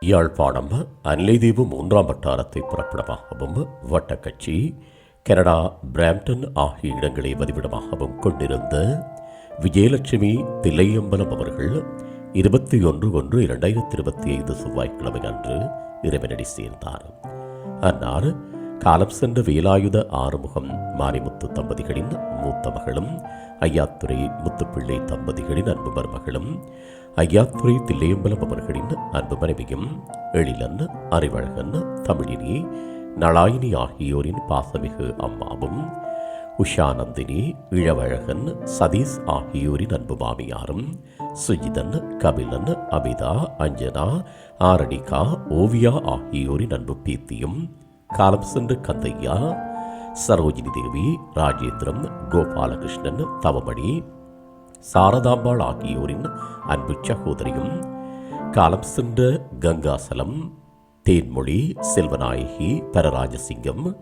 யாழ்ப்பாணம் அன்லைதீவு மூன்றாம் வட்டாரத்தை புறப்படமாகவும் வட்டக்கட்சி Canada Brampton ஆகிய இடங்களை வதிவிடமாகவும் கொண்டிருந்த விஜயலட்சுமி தில்லையம்பலம் அவர்கள் இருபத்தி ஒன்று ஒன்று இரண்டாயிரத்தி இருபத்தி ஐந்து செவ்வாய்க்கிழமை அன்று இறைவனடி சேர்ந்தார். அன்னார் காலம் சென்ற வேலாயுத ஆறுமுகம் மாரிமுத்து தம்பதிகளின் மூத்த மகளும் ஐயாத்துறை முத்துப்பிள்ளை தம்பதிகளின் அன்பு மருமகளும் ஐயாத்துறை தில்லையம்பலம் அவர்களின் அன்பு மனைவியும் எழிலன் அறிவழகன் தமிழினி நளாயினி ஆகியோரின் பாசமிகு அம்மாவும் உஷானந்தினி இளவழகன் சதீஷ் ஆகியோரின் அன்பு மாமியாரும் சுஜிதன் கபிலன் அபிதா அஞ்சனா ஆரணிகா ஓவியா ஆகியோரின் அன்பு பீத்தியும் காலம் சென்று கந்தையா சரோஜினி தேவி ராஜேந்திரம் கோபாலகிருஷ்ணன் தவமணி சாரதாம்பாள் ஆகியோரின் அன்பு சகோதரியும் காலம் சென்ற கங்காசலம் தேன்மொழி செல்வநாயகி பரராஜசிங்கம்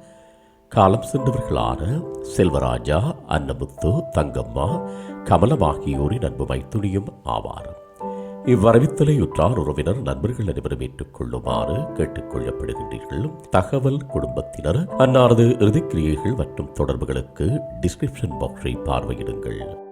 காலம் சென்றவர்களான செல்வராஜா அன்னமுத்து தங்கம்மா கமலம் ஆகியோரின் அன்பு மைத்துணியும் ஆவார். இவ்வரவித்தலை உற்றார் உறவினர் நண்பர்கள் அனைவரும் ஏற்றுக்கொள்ளுமாறு கேட்டுக்கொள்ளப்படுகின்றீர்கள். தகவல் குடும்பத்தினர் அன்னாரது இறுதிக்கிரியைகள் மற்றும் தொடர்புகளுக்கு டிஸ்கிரிப்ஷன் பாக்ஸை பார்வையிடுங்கள்.